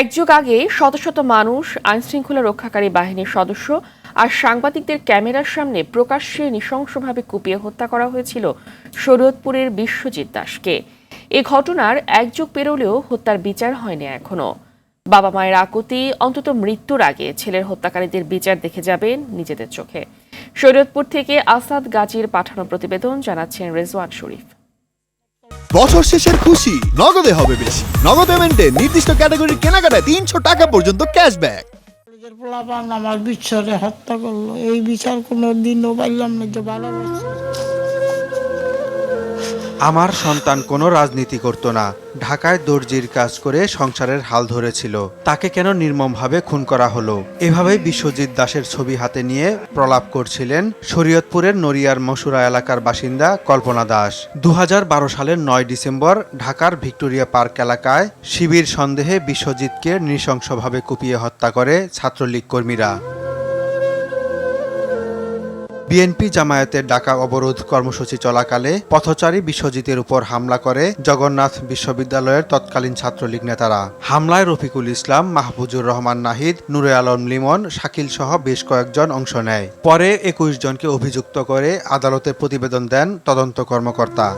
এক যুগ আগে শত শত মানুষ আইনশৃঙ্খলা রক্ষাকারী বাহিনীর সদস্য আর সাংবাদিকদের ক্যামেরার সামনে প্রকাশ্যে নৃশংসভাবে কুপিয়ে হত্যা করা হয়েছিল শরীয়তপুরের বিশ্বজিৎ দাসকে। এ ঘটনার এক যুগ পেরোলেও হত্যার বিচার হয়নি এখনও। বাবা মায়ের আকুতি অন্তত মৃত্যুর আগে ছেলের হত্যাকারীদের বিচার দেখে যাবেন নিজেদের চোখে। শরীয়তপুর থেকে আসাদ গাজীর পাঠানো প্রতিবেদন জানাচ্ছেন রেজওয়ান শরীফ। বছর শেষের খুশি। নগদে হবে বেশি। নগদ পেমেন্টে নির্দিষ্ট ক্যাটাগরির কেনাকাটায় তিনশো টাকা পর্যন্ত ক্যাশব্যাক আমার বিচ্ছরে হত্যা করল। এই বিচার কোনো দিনও পাইলাম না যে ভালোবাসা। আমার সন্তান কোনো রাজনীতি করত না। ঢাকায় দর্জির কাজ করে সংসারের হাল ধরেছিল। তাকে কেন নির্মমভাবে খুন করা হলো? এভাবেই বিশ্বজিৎ দাসের ছবি হাতে নিয়ে প্রলাপ করছিলেন শরীয়তপুরের নড়িয়ার মসুরা এলাকার বাসিন্দা কল্পনা দাস। দু হাজার বারো সালের নয় ডিসেম্বর ঢাকার ভিক্টোরিয়া পার্ক এলাকায় শিবির সন্দেহে বিশ্বজিৎকে নৃশংসভাবে কুপিয়ে হত্যা করে ছাত্রলীগ কর্মীরা। বিএনপি জামায়াতের ডাকা অবরোধ কর্মসূচি চলাকালে পথচারী বিশ্বজিতের উপর হামলা করে জগন্নাথ বিশ্ববিদ্যালয়ের তৎকালীন ছাত্রলীগ নেতারা। হামলায় রফিকুল ইসলাম, মাহফুজুর রহমান নাহিদ, নুরে আলম লিমন, শাকিল সহ বেশ কয়েকজন অংশ নেয়। পরে একুশ জনকে অভিযুক্ত করে আদালতে প্রতিবেদন দেন তদন্ত কর্মকর্তা।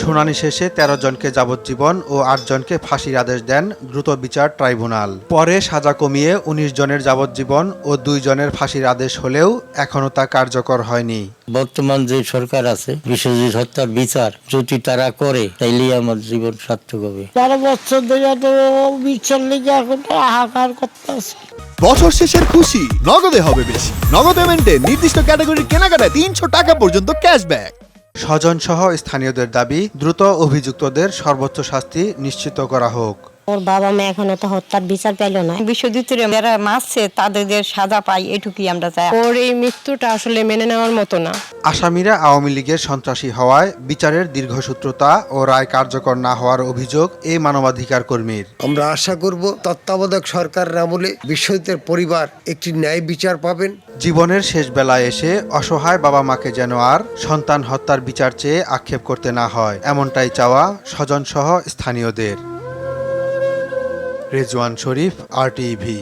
শুনানি শেষে তেরো জনকে যাবজ্জীবন ও আট জনকে ফাঁসির আদেশ দেন দ্রুত বিচার ট্রাইব্যুনাল। পরে সাজা কমিয়ে উনিশ জনের যাবজ্জীবন ও দুই জনের ফাঁসির আদেশ হলেও এখনও তা কার্যকর হয়নি। বর্তমান যে সরকার আছে বিশ্বজিৎ হত্যার বিচার যদি তারা করে তাইলেই আমার জীবন সার্থক হবে। বারো বছর ধরে তো বিচার লেগে এখন হাহাকার করতেছে। বছর শেষের খুশি নগদে হবে বেশি। নগদ পেমেন্টে নির্দিষ্ট ক্যাটাগরির কেনাকাটায় তিনশো টাকা পর্যন্ত ক্যাশব্যাক স্বজন সহ স্থানীয়দের দাবি দ্রুত অভিযুক্তদের সর্বোচ্চ শাস্তি নিশ্চিত করা হোক। ওর বাবা মা এখনও তো হত্যার বিচার পেল না। বিশ্বজিতের যারা মারছে তাদের যে সাজা পাই এটুকুই আমরা চাই। ওর এই মৃত্যুটা আসলে মেনে নেওয়ার মতো না। আসামিরা আওয়ামী লীগের সন্ত্রাসী হওয়ায় বিচারের দীর্ঘসূত্রতা ও রায় কার্যকর না হওয়ার অভিযোগ এই মানবাধিকার কর্মীর। আমরা আশা করব তত্ত্বাবধায়ক সরকারের আমলে বিশ্বজিতের পরিবার একটি ন্যায় বিচার পাবেন। জীবনের শেষ বেলায় এসে অসহায় বাবা মাকে যেন আর সন্তান হত্যার বিচার চেয়ে আক্ষেপ করতে না হয় এমনটাই চাওয়া স্বজনসহ স্থানীয়দের। রেজওয়ান শরীফ আর টিভি